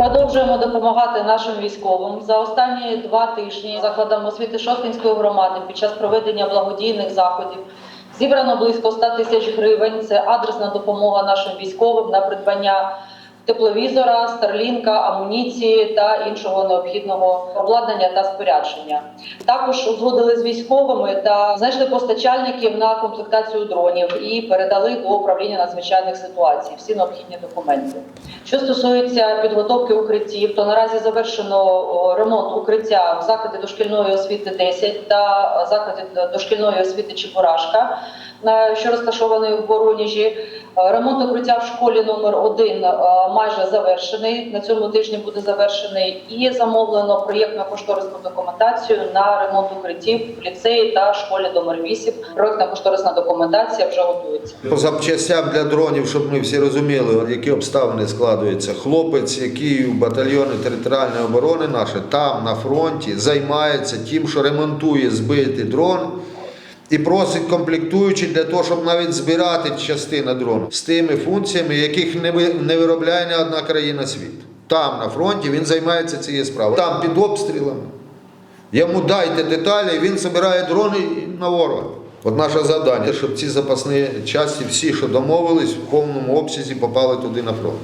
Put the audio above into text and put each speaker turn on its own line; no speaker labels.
Продовжуємо допомагати нашим військовим. За останні два тижні закладам освіти Шосткинської громади під час проведення благодійних заходів зібрано близько 100 тисяч гривень. Це адресна допомога нашим військовим на придбання тепловізора, старлінка, амуніції та іншого необхідного обладнання та спорядження. Також узгодили з військовими та знайшли постачальників на комплектацію дронів і передали до управління надзвичайних ситуацій всі необхідні документи. Що стосується підготовки укриттів, то наразі завершено ремонт укриття в закладі дошкільної освіти 10 та закладі дошкільної освіти Чебурашка, що розташований в Воронежі. Ремонт укриття в школі номер 1 майже завершений. На цьому тижні буде завершений і замовлено проєктно-кошторисну документацію на ремонт укриттів в ліцеї та школі номер 8. Проєктно-кошторисна документація вже готується.
По запчастям для дронів, щоб ми всі розуміли, які обставини складуються. Хлопець, який у батальйоні територіальної оборони наше там на фронті займається тим, що ремонтує збитий дрон і просить комплектуючі для того, щоб навіть збирати частини дрону з тими функціями, яких не ви- не виробляє ні одна країна світу. Там на фронті він займається цією справою. Там під обстрілами. Йому дайте деталі, він збирає дрони на ворога. От наше завдання, щоб ці запасні частини, всі, що домовились, в повному обсязі попали туди на фронт.